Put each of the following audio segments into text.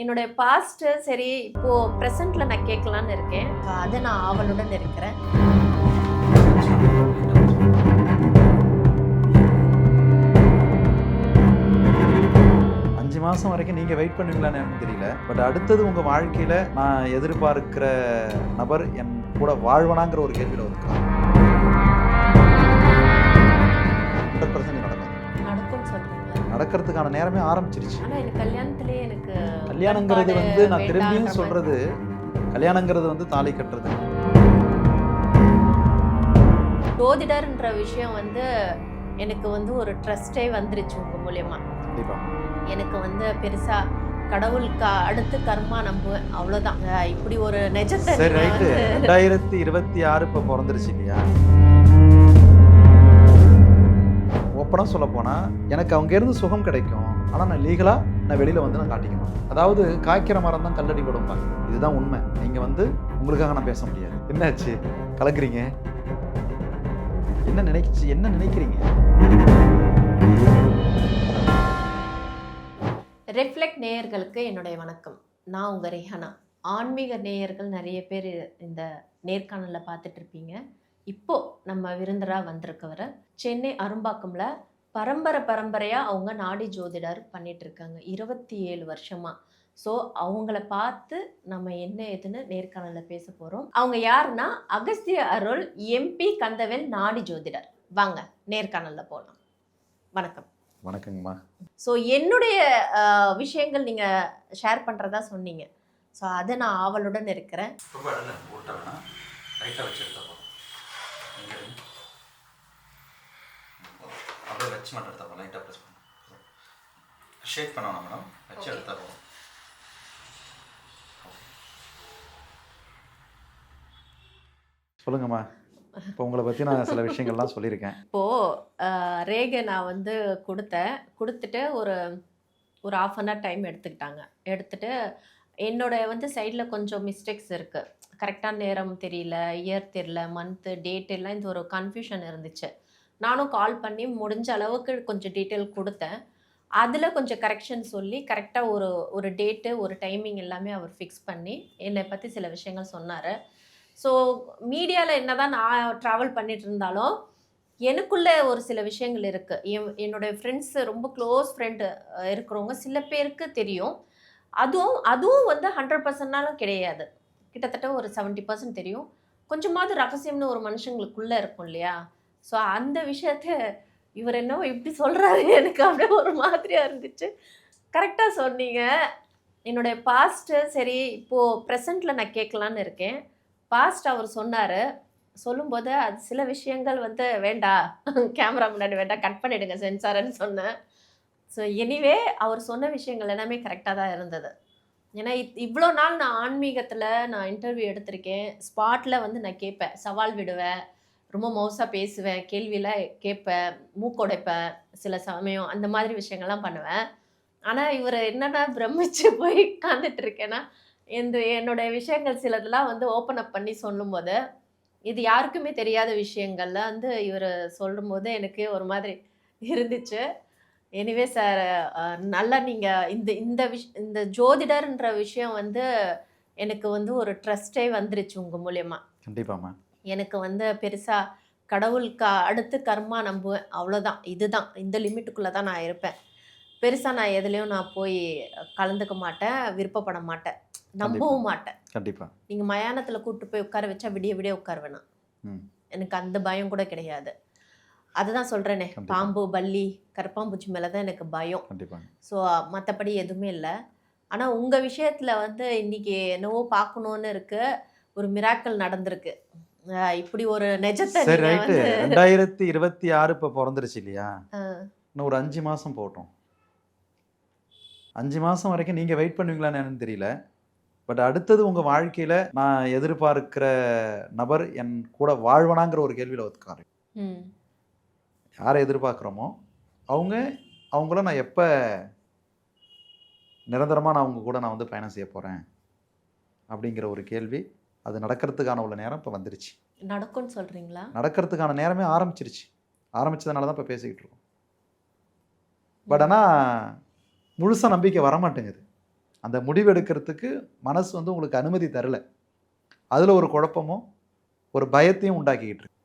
என்னுடைய பாஸ்ட் சரி இப்போ ப்ரெசென்ட்ல நான் கேட்கலான்னு இருக்கேன். அதை நான் ஆவலுடன் இருக்கிறேன். அஞ்சு மாதம் வரைக்கும் நீங்கள் வெயிட் பண்ணுவீங்களான்னு எனக்கு தெரியல. பட் அடுத்தது உங்கள் வாழ்க்கையில் நான் எதிர்பார்க்கிற நபர் என் கூட வாழ்வனாங்கிற ஒரு கேள்வியில் ஒதுக்கலாம் சொல்றீங்க நடக்கிறதுக்கான நேரமே ஆரம்பிச்சிருச்சு. ஆனா எனக்கு கல்யாணங்கிறது வந்து நான் திரும்பியும். சொல்றது கல்யாணங்கிறது வந்து தாலி கட்டுறது. ஜோதிடர்ன்ற விஷயம் வந்து எனக்கு வந்து ஒரு ட்ரஸ்டே வந்துருச்சு உங்க மூலியமா. எனக்கு வந்து பெருசா கடவுளுக்கு அடுத்து கர்மா நம்புவேன். அவ்வளவுதான். அஹ் இப்படி ஒரு நிஜத்தை ரெண்டாயிரத்தி இருபத்தி ஆறு இப்போ பிறந்துருச்சு இல்லையா? ஓப்பனாக சொல்ல போனால் எனக்கு அங்கேருந்து சுகம் கிடைக்கும். ஆனால் நான் லீகலாக நான் வெளியில் வந்து நான் காட்டிக்கணும். அதாவது காய்க்கிற மரம் தான் கல்லடி கொடுப்பாங்க இதுதான் உண்மை. நீங்கள் வந்து உங்களுக்காக நான் பேச முடியாது. என்னாச்சு? கலக்குறீங்க? என்ன நினைச்சு என்ன நினைக்கிறீங்க? ரிஃப்ளெக்ட் நேயர்களுக்கு என்னுடைய வணக்கம். நான் உங்கள் ரெஹானா. ஆன்மீக நேயர்கள் நிறைய பேர் இந்த நேர்காணலில் பார்த்துட்ருப்பீங்க இருப்பீங்க இப்போ நம்ம விருந்தராக வந்திருக்கவர் சென்னை அரும்பாக்கம்ல பரம்பரை பரம்பரையாக அவங்க நாடி ஜோதிடர் பண்ணிட்டு இருக்காங்க. இருபத்தி ஏழு வருஷமா. ஸோ அவங்கள பார்த்து நம்ம என்ன ஏதுன்னு நேர்காணலில் பேச போகிறோம் அவங்க யாருன்னா அகஸ்திய அருள் எம்பி கந்தவேல் நாடி ஜோதிடர். வாங்க நேர்காணலில் போகலாம் வணக்கம். வணக்கங்கம்மா. ஸோ என்னுடைய விஷயங்கள் நீங்கள் ஷேர் பண்ணுறதா சொன்னீங்க. ஸோ அதை நான் ஆவலுடன் இருக்கிறேன் ரொம்ப இடத்துல போட்ட வேணாம் லைட்டாக வச்சு எடுத்தா போதும் அப்படியே வச்சு மட்டும் எடுத்தா போதும் லைட்டாக ப்ரெஸ் பண்ணணும் ஷேக் பண்ணணும் மேடம் வச்சு Okay. எடுத்தா போதும் சொல்லுங்கம்மா. இப்போ உங்களை பற்றி நான் சில விஷயங்கள்லாம் சொல்லியிருக்கேன். இப்போது ரேகை நான் வந்து கொடுத்தேன். கொடுத்துட்டு ஒரு ஒரு ஆஃப் அன் ஹவர் டைம் எடுத்துக்கிட்டாங்க. எடுத்துட்டு என்னோட வந்து சைடில் கொஞ்சம் மிஸ்டேக்ஸ் இருக்குது கரெக்டான நேரம் தெரியல இயர் தெரியல மந்த்து டேட் எல்லாம் இந்த ஒரு கன்ஃபியூஷன் இருந்துச்சு. நானும் கால் பண்ணி முடிஞ்ச அளவுக்கு கொஞ்சம் டீட்டெயில் கொடுத்தேன். அதில் கொஞ்சம் கரெக்ஷன் சொல்லி கரெக்டாக ஒரு ஒரு டேட்டு ஒரு டைமிங் எல்லாமே அவர் ஃபிக்ஸ் பண்ணி என்னை பற்றி சில விஷயங்கள் சொன்னார். ஸோ மீடியாவில் என்ன தான் நான் ட்ராவல் பண்ணிட்டு இருந்தாலும் எனக்குள்ளே ஒரு சில விஷயங்கள் இருக்குது என் என்னுடைய ஃப்ரெண்ட்ஸ் ரொம்ப க்ளோஸ் ஃப்ரெண்டு இருக்கிறவங்க சில பேருக்கு தெரியும். அதுவும் அதுவும் வந்து ஹண்ட்ரட் பர்சன்ட்னாலும் கிடையாது. கிட்டத்தட்ட ஒரு செவன்ட்டி பர்சன்ட் தெரியும். கொஞ்சமாவது ரகசியம்னு ஒரு மனுஷங்களுக்குள்ளே இருக்கும் இல்லையா? ஸோ அந்த விஷயத்த இவர் என்னவோ இப்படி சொல்கிறாரு எனக்கு அப்படியே ஒரு மாதிரியாக இருந்துச்சு. கரெக்டாக சொன்னீங்க. என்னுடைய பாஸ்ட்டு சரி இப்போது ப்ரெசண்ட்டில் நான் கேட்கலான்னு இருக்கேன். பாஸ்ட் அவர் சொன்னார். சொல்லும்போது அது சில விஷயங்கள் வந்து வேண்டாம் கேமரா முன்னாடி வேண்டாம் கட் பண்ணிவிடுங்க சென்சார்னு சொன்னேன். ஸோ எனிவே அவர் சொன்ன விஷயங்கள் எல்லாமே கரெக்டாக தான் இருந்தது. ஏன்னா இத் இவ்வளோ நாள் நான் ஆன்மீகத்தில் நான் இன்டர்வியூ எடுத்திருக்கேன். ஸ்பாட்டில் வந்து நான் கேட்பேன். சவால் விடுவேன். ரொம்ப மோசாக பேசுவேன் கேள்வியெலாம் கேட்பேன் மூக்கொடைப்பேன் சில சமயம் அந்த மாதிரி விஷயங்கள்லாம் பண்ணுவேன். ஆனால் இவர் என்னென்னா பிரமிச்சு போய் உட்காந்துட்டு இருக்கேன்னா இந்த என்னுடைய விஷயங்கள் சிலதெல்லாம் வந்து ஓப்பன் அப் பண்ணி சொல்லும்போது இது யாருக்குமே தெரியாத விஷயங்கள்ல வந்து இவர் சொல்லும்போது எனக்கு ஒரு மாதிரி இருந்துச்சு. எனிவே சார் நல்லா நீங்கள் இந்த இந்த விஷ் இந்த ஜோதிடர்ன்ற விஷயம் வந்து எனக்கு வந்து ஒரு ட்ரஸ்டே வந்துருச்சு உங்கள் மூலயமா. கண்டிப்பாம்மா எனக்கு வந்து பெருசாக கடவுளுக்கு அடுத்து கர்மா நம்புவேன் அவ்வளோதான் இதுதான். இந்த லிமிட்டுக்குள்ளே தான் நான் இருப்பேன். பெருசாக நான் எதுலேயும் நான் போய் கலந்துக்க மாட்டேன் விருப்பப்பட மாட்டேன். நம்பவும் மாட்டேன். கண்டிப்பாக நீங்கள் மயானத்தில் கூப்பிட்டு போய் உட்கார வச்சா விடிய விடிய ம். எனக்கு அந்த பயம் கூட கிடையாது. அதுதான் சொல்கிறேனே. பாம்பு பல்லி கரப்பாம்பூச்சி மேலே தான் எனக்கு பயம். ஸோ மற்றபடி எதுவுமே இல்லை. ஆனால் உங்கள் விஷயத்தில் வந்து இன்னைக்கு என்னவோ பார்க்கணுன்னு இருக்கு. ஒரு மிராக்கள் நடந்திருக்கு. இப்படி ஒரு நிஜத்தை சரி ரைட்டு. ரெண்டாயிரத்தி இருபத்தி ஆறு இப்போ பிறந்துருச்சு இல்லையா. இன்னும் ஒரு அஞ்சு மாதம் போகட்டும் அஞ்சு மாதம் வரைக்கும் நீங்கள் வெயிட் பண்ணுவீங்களான்னு எனக்கு தெரியல. பட் அடுத்தது உங்கள் வாழ்க்கையில் நான் எதிர்பார்க்கிற நபர் என் கூட வாழ்வனாங்கிற ஒரு கேள்வியில் ஒத்துக்காரு யாரை எதிர்பார்க்குறோமோ அவங்க அவங்கள நான் எப்போ நிரந்தரமாக நான் அவங்க கூட நான் வந்து பயணம் செய்ய போகிறேன் அப்படிங்கிற ஒரு கேள்வி அது நடக்கிறதுக்கான உள்ள நேரம் இப்போ வந்துருச்சு. நடக்கும்னு சொல்கிறீங்களா நடக்கிறதுக்கான நேரமே ஆரம்பிச்சிருச்சு. ஆரம்பிச்சதுனால தான் இப்போ பேசிக்கிட்டு இருக்கோம். பட் ஆனால் முழுசாக நம்பிக்கை வர மாட்டேங்குது அந்த முடிவெடுக்கிறதுக்கு மனசு வந்து உங்களுக்கு அனுமதி தரல. அதில் ஒரு குழப்பமும் ஒரு பயத்தையும் உண்டாக்கிக்கிட்டு இருக்கு.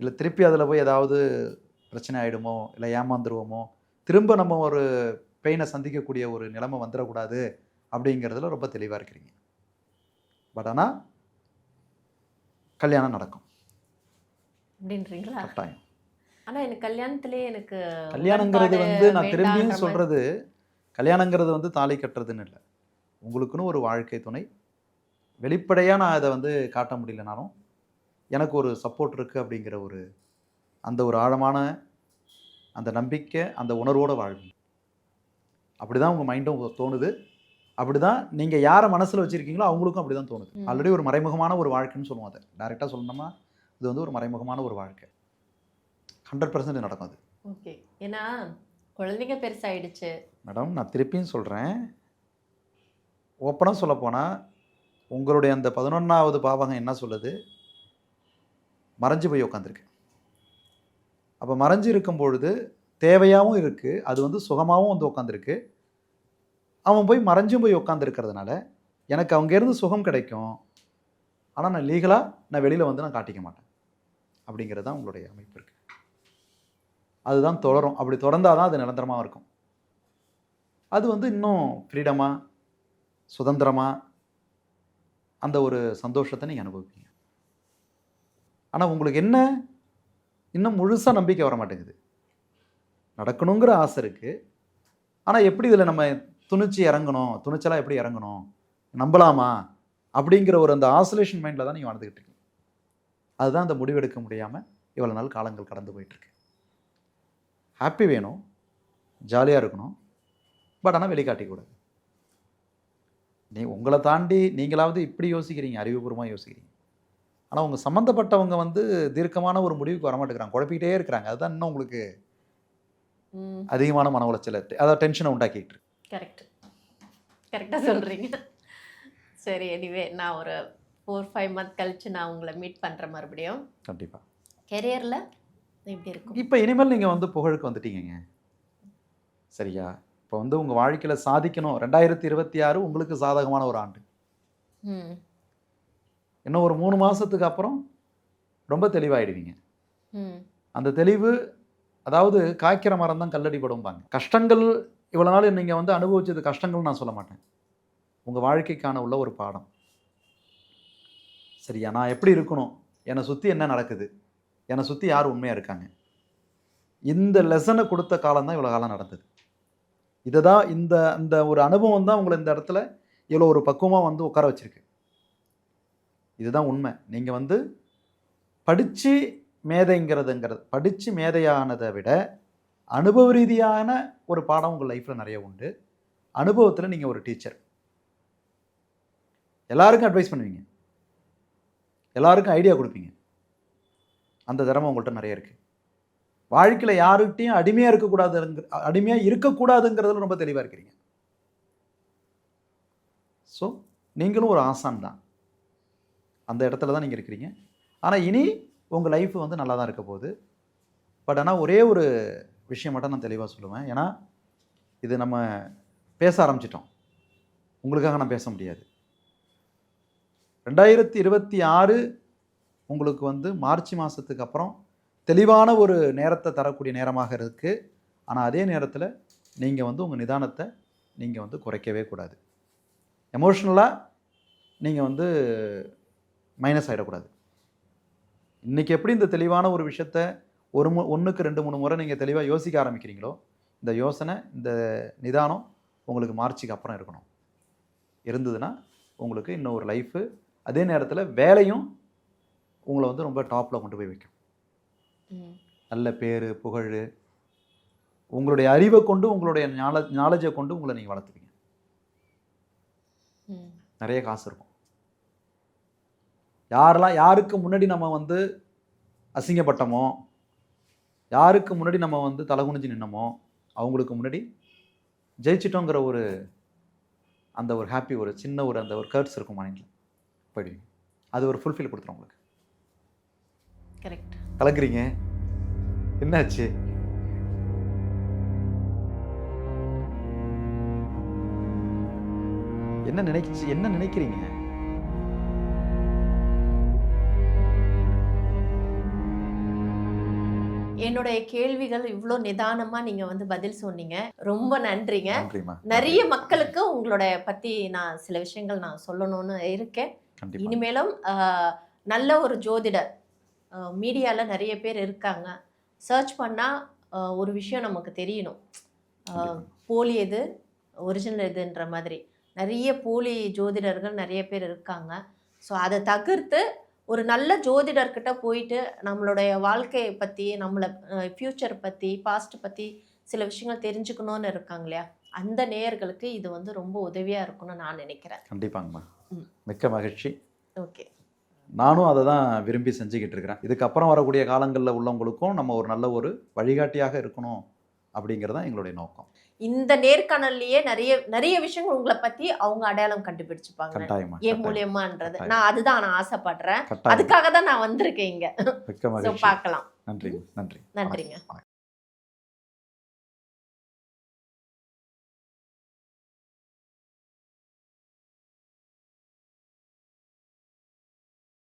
இல்லை திருப்பி அதில் போய் ஏதாவது பிரச்சனை ஆகிடுமோ இல்லை ஏமாந்துருவோமோ திரும்ப நம்ம ஒரு பெயினை சந்திக்கக்கூடிய ஒரு நிலைமை வந்துடக்கூடாது அப்படிங்கிறதுல ரொம்ப தெளிவாக இருக்கிறீங்க. பட் ஆனால் கல்யாணம் நடக்கும். அப்படின்றீங்களா? கட்டாயம். ஆனா எனக்கு கல்யாணத்திலே எனக்கு கல்யாணங்கிறது வந்து நான் திரும்பியும் சொல்றது கல்யாணங்கிறது வந்து தாலி கட்டுறதுன்னு இல்லை. உங்களுக்குன்னு ஒரு வாழ்க்கை துணை. வெளிப்படையாக நான் அதை வந்து காட்ட முடியலனாலும் எனக்கு ஒரு சப்போர்ட் இருக்குது அப்படிங்கிற ஒரு அந்த ஒரு ஆழமான அந்த நம்பிக்கை அந்த உணர்வோடு வாழும் அப்படி தான் உங்கள் மைண்டும் தோணுது. அப்படி தான் நீங்கள் யாரை மனசில் வச்சுருக்கீங்களோ அவங்களுக்கும் அப்படி தான் தோணுது. ஆல்ரெடி ஒரு மறைமுகமான ஒரு வாழ்க்கைன்னு சொல்லுவோம் அதை. டைரெக்டாக சொல்லணும்னா இது வந்து ஒரு மறைமுகமான ஒரு வாழ்க்கை. ஹண்ட்ரட் பர்சன்ட் நடக்கும் அது. ஓகே. ஏன்னா குழந்தைங்க பெருசாயிடுச்சு. மேடம் நான் திருப்பியும் சொல்கிறேன் ஓப்பனாக சொல்லப்போனால் உங்களுடைய அந்த பதினொன்றாவது பாவகம் என்ன சொல்லுது? மறைஞ்சு போய் உட்காந்துருக்கு அப்போ மறைஞ்சு இருக்கும் பொழுது தேவையாகவும் இருக்குது அது வந்து சுகமாகவும் வந்து உட்காந்துருக்கு அவன் போய் மறைஞ்சும் போய் உட்காந்துருக்கிறதுனால எனக்கு அங்கேருந்து சுகம் கிடைக்கும். ஆனால் நான் லீகலாக நான் வெளியில் வந்து நான் காட்டிக்க மாட்டேன். அப்படிங்கிறது தான் உங்களுடைய அமைப்பு இருக்குது அதுதான் தொடரும். அப்படி தொடர்ந்தால் தான் அது நிரந்தரமாக இருக்கும். அது வந்து இன்னும் ஃப்ரீடமாக சுதந்திரமாக அந்த ஒரு சந்தோஷத்தை நீங்கள் அனுபவிப்பீங்க. ஆனால் உங்களுக்கு என்ன? இன்னும் முழுசாக நம்பிக்கை வர மாட்டேங்குது நடக்கணுங்கிற ஆசை இருக்குது ஆனால் எப்படி இதில் நம்ம துணிச்சு இறங்கணும் துணிச்சலாக எப்படி இறங்கணும் நம்பலாமா? அப்படிங்கிற ஒரு அந்த ஆசோலேஷன் மைண்டில் தான் நீங்கள் வாழ்ந்துக்கிட்டு இருக்கீங்க அதுதான் அந்த முடிவெடுக்க முடியாமல் இவ்வளோ நாள் காலங்கள் கடந்து போயிட்டுருக்கு. ஹாப்பி வேணும் ஜாலியாக இருக்கணும் பட் ஆனால் வெளிக்காட்டிக்கூடாது நீ உங்களை தாண்டி நீங்களாவது இப்படி யோசிக்கிறீங்க அறிவுபூர்வமாக யோசிக்கிறீங்க. ஆனால் உங்கள் சம்மந்தப்பட்டவங்க வந்து தீர்க்கமான ஒரு முடிவுக்கு வரமாட்டேங்கிறாங்க குழப்பிக்கிட்டே இருக்கிறாங்க. அதுதான் இன்னும் உங்களுக்கு அதிகமான மன உளைச்சலை அதாவது டென்ஷனை உண்டாக்கிட்டு. கரெக்ட் கரெக்டாக சொல்கிறீங்க சரி எனிவே நான் ஒரு ஃபோர் ஃபைவ் மந்த் கழிச்சு நான் உங்களை மீட் பண்ணுறேன் மறுபடியும். கண்டிப்பாக கெரியரில் எப்படி இருக்கும்? இப்போ இனிமேல் நீங்கள் வந்து புகழுக்கு வந்துட்டீங்கங்க. சரியா? இப்போ வந்து உங்கள் வாழ்க்கையில் சாதிக்கணும். ரெண்டாயிரத்தி இருபத்தி ஆறு உங்களுக்கு சாதகமான ஒரு ஆண்டு. இன்னும் ஒரு மூணு மாதத்துக்கு அப்புறம் ரொம்ப தெளிவாயிடுவீங்க. அந்த தெளிவு அதாவது காய்க்கிற மரம் தான் கல்லடி படும்பாங்க கஷ்டங்கள் இவ்வளோ நாள் நீங்கள் வந்து அனுபவிச்சது கஷ்டங்கள் நான் சொல்ல மாட்டேன். உங்கள் வாழ்க்கைக்கான உள்ள ஒரு பாடம். சரியா? நான் எப்படி இருக்கணும்? என்னை சுற்றி என்ன நடக்குது? என்னை சுற்றி யார் உண்மையாக இருக்காங்க? இந்த லெசனை கொடுத்த காலம் தான் இவ்வளோ காலம் நடந்தது. இதை தான் இந்த இந்த ஒரு அனுபவம் தான் உங்களை இந்த இடத்துல இவ்வளோ ஒரு பக்குவமாக வந்து உட்கார வச்சுருக்கு. இதுதான் உண்மை. நீங்கள் வந்து படித்து மேதைங்கிறதுங்கிறது படித்து மேதையானதை விட அனுபவ ரீதியான ஒரு பாடம் உங்கள் லைஃப்பில் நிறைய உண்டு. அனுபவத்தில் நீங்கள் ஒரு டீச்சர் எல்லாருக்கும் அட்வைஸ் பண்ணுவீங்க. எல்லாருக்கும் ஐடியா கொடுப்பீங்க. அந்த திறமை உங்கள்கிட்ட நிறைய இருக்குது வாழ்க்கையில் யாருக்கிட்டையும் அடிமையாக இருக்கக்கூடாதுங்கிற அடிமையாக இருக்கக்கூடாதுங்கிறதுல ரொம்ப தெளிவாக இருக்கிறீங்க. ஸோ நீங்களும் ஒரு ஆசான் தான். அந்த இடத்துல தான் நீங்கள் இருக்கிறீங்க. ஆனால் இனி உங்கள் லைஃப் வந்து நல்லா தான் இருக்க போகுது. பட் ஆனால் ஒரே ஒரு விஷயம் மட்டும் நான் தெளிவாக சொல்லுவேன். ஏன்னா இது நம்ம பேச ஆரம்பிச்சிட்டோம். உங்களுக்காக நான் பேச முடியாது. ரெண்டாயிரத்தி இருபத்தி ஆறு உங்களுக்கு வந்து மார்ச் மாதத்துக்கு அப்புறம் தெளிவான ஒரு நேரத்தை தரக்கூடிய நேரமாக இருக்குது ஆனால் அதே நேரத்தில் நீங்கள் வந்து உங்கள் நிதானத்தை நீங்கள் வந்து குறைக்கவே கூடாது. எமோஷ்னலாக நீங்கள் வந்து மைனஸ் ஆகிடக்கூடாது இன்றைக்கி எப்படி இந்த தெளிவான ஒரு விஷயத்த ஒரு மு ஒன்றுக்கு ரெண்டு மூணு முறை நீங்கள் தெளிவாக யோசிக்க ஆரம்பிக்கிறீங்களோ இந்த யோசனை இந்த நிதானம் உங்களுக்கு மார்ச்சுக்கு அப்புறம் இருக்கணும். இருந்ததுன்னா உங்களுக்கு இன்னும் ஒரு லைஃபு அதே நேரத்தில் வேலையும் உங்களை வந்து ரொம்ப டாப்பில் கொண்டு போய் வைக்கும். நல்ல பேர் புகழ் உங்களுடைய அறிவை கொண்டு உங்களுடைய நால நாலேஜை கொண்டு உங்களை நீங்கள் வளர்த்துப்பீங்க. நிறைய காசு இருக்கும். யாரெல்லாம் யாருக்கு முன்னாடி நம்ம வந்து அசிங்கப்பட்டோமோ யாருக்கு முன்னாடி நம்ம வந்து தலை குனிஞ்சு நின்னோமோ அவங்களுக்கு முன்னாடி ஜெயிச்சிட்டோங்கிற ஒரு அந்த ஒரு ஹாப்பி ஒரு சின்ன ஒரு அந்த ஒரு கர்ட்ஸ் இருக்கும் மைண்டில் போயிடுவீங்க அது ஒரு ஃபுல்ஃபில் கொடுத்துரும் உங்களுக்கு. கரெக்ட் கலங்குறீங்க என்னாச்சு? என்ன நினைச்சு என்ன நினைக்கிறீங்க? என்னுடைய கேள்விகள் இவ்வளோ நிதானமா நீங்க வந்து பதில் சொன்னீங்க. ரொம்ப நன்றிங்க. நிறைய மக்களுக்கு உங்களுடைய பத்தி நான் சில விஷயங்கள் நான் சொல்லணும்னு இருக்கேன். இனிமேலும் நல்ல ஒரு ஜோதிடர் மீடியாவில் நிறைய பேர் இருக்காங்க. சர்ச் பண்ணால் ஒரு விஷயம் நமக்கு தெரியணும். போலி எது? ஒரிஜினல் எதுன்ற மாதிரி. நிறைய போலி ஜோதிடர்கள் நிறைய பேர் இருக்காங்க. ஸோ அதை தவிர்த்து ஒரு நல்ல ஜோதிடர்கிட்ட போயிட்டு நம்மளுடைய வாழ்க்கையை பற்றி நம்மளை ஃப்யூச்சர் பற்றி பாஸ்ட் பற்றி சில விஷயங்கள் தெரிஞ்சுக்கணும்னு இருக்காங்க இல்லையா? அந்த நேயர்களுக்கு இது வந்து ரொம்ப உதவியாக இருக்கும்னு நான் நினைக்கிறேன். கண்டிப்பாங்கம்மா. மிக்க மகிழ்ச்சி. ஓகே. நானும் அதை தான் விரும்பி செஞ்சுக்கிட்டு இருக்கிறேன். இதுக்கப்புறம் வரக்கூடிய காலங்களில் உள்ளவங்களுக்கும் நம்ம ஒரு நல்ல ஒரு வழிகாட்டியாக இருக்கணும் அப்படிங்கிறது தான் எங்களுடைய நோக்கம். இந்த நேர்காணல்லையே நிறைய நிறைய விஷயங்கள் உங்களை பத்தி அவங்க அடையாளம் கண்டுபிடிச்சுப்பாங்க. கட்டாயம். மூலியமான்றது. நான் அதுதான் நான் ஆசைப்படுறேன். அதுக்காக தான் நான் வந்திருக்கேன் இங்க. பார்க்கலாம். நன்றி நன்றி நன்றிங்க.